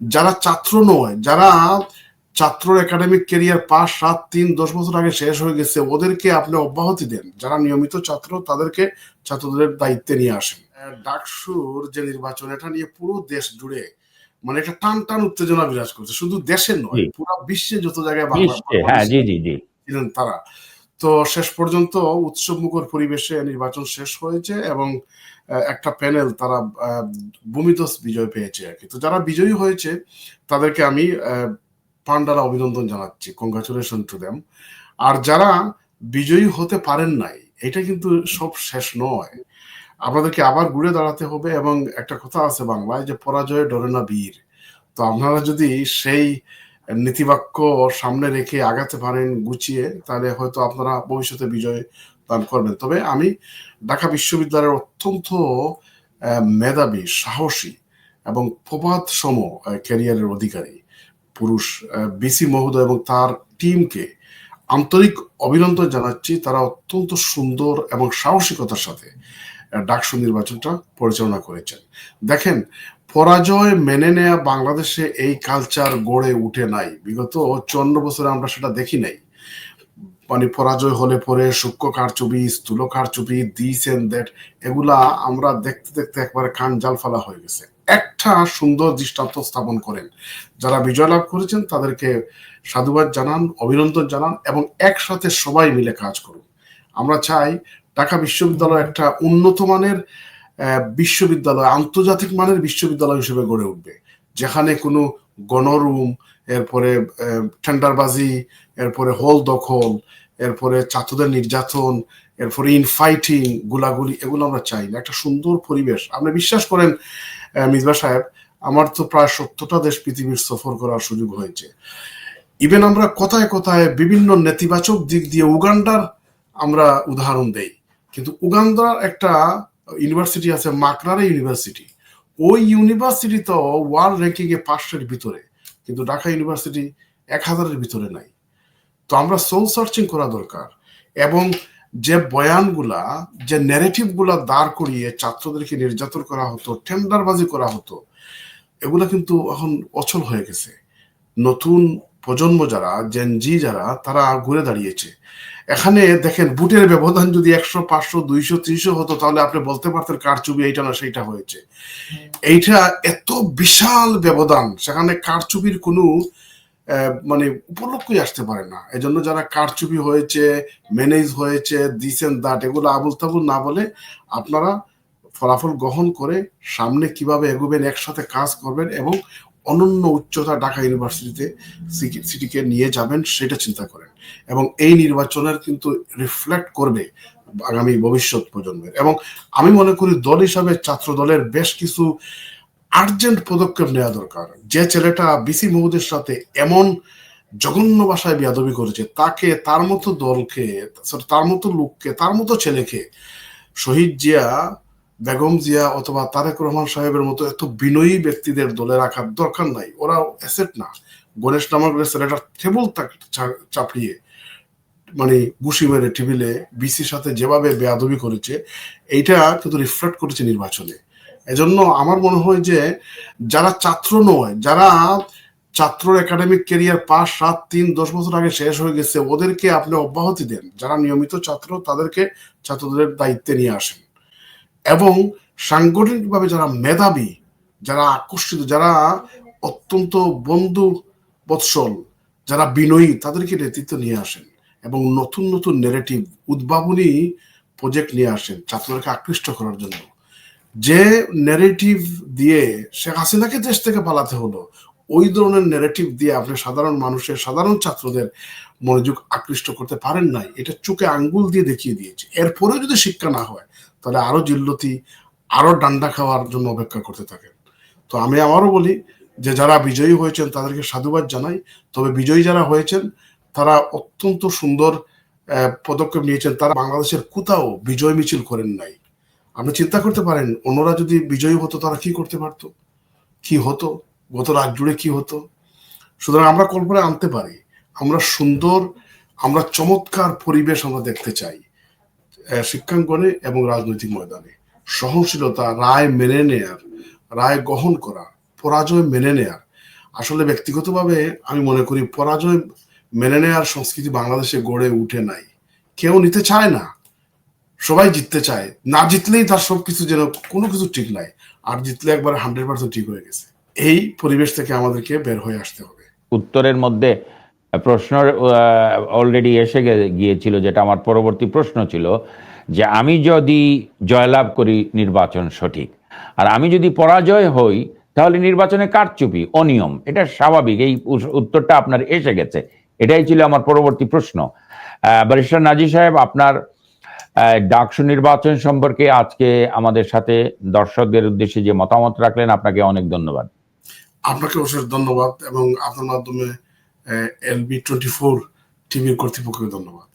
যারা ছাত্র নয় যারা ছাত্র একাডেমিক ক্যারিয়ার পাঁচ সাত তিন দশ বছর আগে শেষ হয়ে গেছে ওদেরকে আপনি অব্যাহতি দেন। যারা নিয়মিত ছাত্র তাদেরকে ছাত্রদের দায়িত্বে নিয়ে আসেন। ডাকসুর যে নির্বাচন এটা নিয়ে পুরো দেশ জুড়ে মানে একটা টান টান উত্তেজনা বিরাজ করছে। শুধু দেশে নয়। পুরো বিশ্বে যত জায়গায় বাংলা হ্যাঁ ছিলেন তারা। তো শেষ পর্যন্ত উৎসব মুখর পরিবেশে নির্বাচন শেষ হয়েছে এবং একটা প্যানেল তারা আহ, ভূমিদস বিজয় পেয়েছে আর কি। তো যারা বিজয়ী হয়েছে তাদেরকে আমি পান্ডারা অভিনন্দন জানাচ্ছি। কংগ্রাচুলেশন টু দেম আর যারা বিজয়ী হতে পারেন নাই এটা কিন্তু সব শেষ নয়। আপনাদেরকে আবার ঘুরে দাঁড়াতে হবে এবং একটা কথা আছে বাংলায় যে পরাজয় ডরে না বীর। তো আপনারা যদি সেই নীতিবাক্য সামনে রেখে আগাতে পারেন, গুছিয়ে, তাহলে হয়তো আপনারা ভবিষ্যতে বিজয় দান করবেন। তবে আমি ঢাকা বিশ্ববিদ্যালয়ের অত্যন্ত মেধাবী, সাহসী এবং প্রবাদ সম ক্যারিয়ারের অধিকারী পুরুষ বিসি মহোদয় এবং তার টিমকে আন্তরিক অভিনন্দন জানাচ্ছি। তারা অত্যন্ত সুন্দর এবং সাহসিকতার সাথে ডাকসু নির্বাচনটা পরিচালনা করেছেন। দেখেন পরাজয় মেনে নেয়া বাংলাদেশে এই কালচার গড়ে উঠে নাই। বিগত চুয়ান্ন বছরে আমরা সেটা দেখি নাই। মানে পরাজয় হলে পরে সূক্ষ্ম কারচুপি, স্থূল কারচুপি দিস এন্ড দ্যাট এগুলা আমরা দেখতে দেখতে একবারে কান জাল ফেলা হয়ে গেছে। একটা সুন্দর দৃষ্টান্ত স্থাপন করেন। যারা বিজয় লাভ করেছেন তাদেরকে সাধুবাদ জানান, অভিনন্দন জানান এবং একসাথে সবাই মিলে কাজ করুন। আমরা চাই ঢাকা বিশ্ববিদ্যালয় একটা উন্নত মানের বিশ্ববিদ্যালয়, আন্তর্জাতিক মানের বিশ্ববিদ্যালয় হিসেবে গড়ে উঠবে। যেখানে কোনো গণরুম, এরপরে টেন্ডারবাজি, এরপরে হল দখল, এরপরে ছাত্রদের নির্যাতন, এরপরে ইনফাইটিং গুলাগুলি, এগুলো আমরা চাই না। একটা সুন্দর পরিবেশ। আপনি বিশ্বাস করেন মিজবা সাহেব, আমার তো প্রায় সত্তরটা দেশ পৃথিবীর সফর করার সুযোগ হয়েছে। ইভেন আমরা কথায় কথায় বিভিন্ন নেতিবাচক দিক দিয়ে উগান্ডার আমরা উদাহরণ দেই। কিন্তু উগান্ডার একটা ইউনিভার্সিটি আছে মাকরারে ইউনিভার্সিটি ওই ইউনিভার্সিটি তো ওয়ার্ল্ড র্যাঙ্কিং এ পাঁচটার ভিতরে, কিন্তু ঢাকা ইউনিভার্সিটি এক হাজারের ভিতরে নাই। তো আমরা সোল সার্চিং করা দরকার এবং যে বয়ানগুলা, যে ন্যারেটিভগুলা দাঁড় করিয়ে ছাত্রদেরকে নির্যাতন করা হতো, টেন্ডারবাজি করা হতো, এগুলা কিন্তু এখন অচল হয়ে গেছে। নতুন প্রজন্ম যারা জেনজি যারা তারা ঘুরে দাঁড়িয়েছে। এখানে দেখেন বুটের ব্যবধান যদি একশো পাঁচশো দুইশো তিনশো হতো তাহলে আপনি বলতে পারতেন কার চুপি এইটা না সেইটা হয়েছে। এইটা এত বিশাল ব্যবধান সেখানে কারচুপির কোনো মানে উপলক্ষই আসতে পারে না। এজন্য যারা কারচুপি হয়েছে ম্যানেজ হয়েছে দিসেন দাট এগুলো আবুল তাবুল না বলে আপনারা ফলাফল গ্রহণ করে সামনে কীভাবে এগোবেন একসাথে কাজ করবেন এবং অনন্য উচ্চতা ঢাকা ইউনিভার্সিটিতে সিটি- সিটিকে নিয়ে যাবেন, সেটা চিন্তা করেন। এবং এই নির্বাচনের কিন্তু রিফ্লেক্ট করবে আগামী ভবিষ্যৎ প্রজন্মের। এবং আমি মনে করি দল হিসাবে ছাত্র দলের বেশ কিছু আর্জেন্ট পদক্ষেপ নেওয়া দরকার। যে ছেলেটা বিসি মহুদের সাথে এমন জঘন্য ভাষায় বিয়াদবি করেছে, তাকে, তার মতো দলকে তার মতো লোককে, তার মতো ছেলেকে শহীদ জিয়া বেগম জিয়া অথবা তারেক রহমান সাহেবের মতো এত বিনয়ী ব্যক্তিদের দলে রাখার দরকার নাই। ওরা অ্যাসেট না। গণেশ নামক ছেলেটা টেবল চাপড়িয়ে মানে ঘুষি মেরে টেবিলে বিসির সাথে যেভাবে বেয়াদবি করেছে, এইটা কিন্তু রিফ্লেক্ট করেছে নির্বাচনে। এজন্য আমার মনে হয় যে যারা ছাত্র নয়, যারা ছাত্র একাডেমিক ক্যারিয়ার পাঁচ, সাত, তিন, দশ বছর আগে শেষ হয়ে গেছে, ওদেরকে আপনি অব্যাহতি দেন। যারা নিয়মিত ছাত্র, তাদেরকে ছাত্রদের দায়িত্বে নিয়ে আসেন। এবং সাংগঠনিকভাবে যারা মেধাবী, যারা আকর্ষিত, যারা অত্যন্ত বন্ধু বৎসল, যারা বিনয়ী, তাদেরকে নেতৃত্ব নিয়ে আসেন এবং নতুন নতুন নেগেটিভ উদ্ভাবনী প্রজেক্ট নিয়ে আসেন ছাত্রদেরকে আকৃষ্ট করার জন্য। যে নেগেটিভ দিয়ে শেখ হাসিনাকে দেশ থেকে পালাতে হলো, ওই ধরনের নেগেটিভ দিয়ে আপনি সাধারণ মানুষের, সাধারণ ছাত্রদের মনোযোগ আকৃষ্ট করতে পারেন নাই। এটা চোখে আঙ্গুল দিয়ে দেখিয়ে দিয়েছে। এরপরেও যদি শিক্ষা না হয় তাহলে আরও জিল্লতি, আরও ডান্ডা খাওয়ার জন্য অপেক্ষা করতে থাকেন। তো আমি আমারও বলি যে, যারা বিজয়ী হয়েছেন তাদেরকে সাধুবাদ জানাই। তবে বিজয়ী যারা হয়েছেন, তারা অত্যন্ত সুন্দর পদক্ষেপ নিয়েছেন। তারা বাংলাদেশের কোথাও বিজয় মিছিল করেন নাই। আপনি চিন্তা করতে পারেন, অন্যরা যদি বিজয়ী হতো, তারা কি করতে পারতো? কি হতো? গত রাত জুড়ে কি হতো? সুতরাং আমরা কল্পনায় আনতে পারি, আমরা সুন্দর, আমরা চমৎকার পরিবেশ আমরা দেখতে চাই। শিক্ষাঙ্গনে এবং রাজনৈতিক ময়দানে। সহনশীলতা, রায় মেনে নেয়ার, রায় গ্রহণ করা, পরাজয় মেনে নেয়ার। আসলে ব্যক্তিগতভাবে আমি মনে করি পরাজয় মেনে নেওয়ার সংস্কৃতি বাংলাদেশে গড়ে উঠে নাই। কেউ নিতে চায় না। সবাই জিততে চায়। না জিতলেই তার সবকিছু যেন কোনো কিছু ঠিক নাই। আর জিতলে একবার হান্ড্রেড পার্সেন্ট ঠিক হয়ে গেছে। এই পরিবেশ থেকে আমাদেরকে বের হয়ে আসতে হবে। উত্তরের মধ্যে প্রশ্ন অলরেডি এসে গিয়েছিল যেটা আমার পরবর্তী প্রশ্ন ছিল যে আমি যদি জয়লাভ করি নির্বাচন সঠিক আর আমি যদি পরাজয় হই তাহলে নির্বাচনে কারচুপি অনিয়ম এটা স্বাভাবিক এই উত্তরটা আপনার এসে গেছে এটাই ছিল আমার পরবর্তী প্রশ্ন। আহ, ব্যারিস্টার নাজি সাহেব আপনার ডাকসু নির্বাচন সম্পর্কে আজকে আমাদের সাথে দর্শকদের উদ্দেশ্যে যে মতামত রাখলেন আপনাকে অনেক ধন্যবাদ। আপনাকে অশেষ ধন্যবাদ এবং আপনার মাধ্যমে এলবি টোয়েন্টি ফোর টিভির কর্তৃপক্ষকে ধন্যবাদ।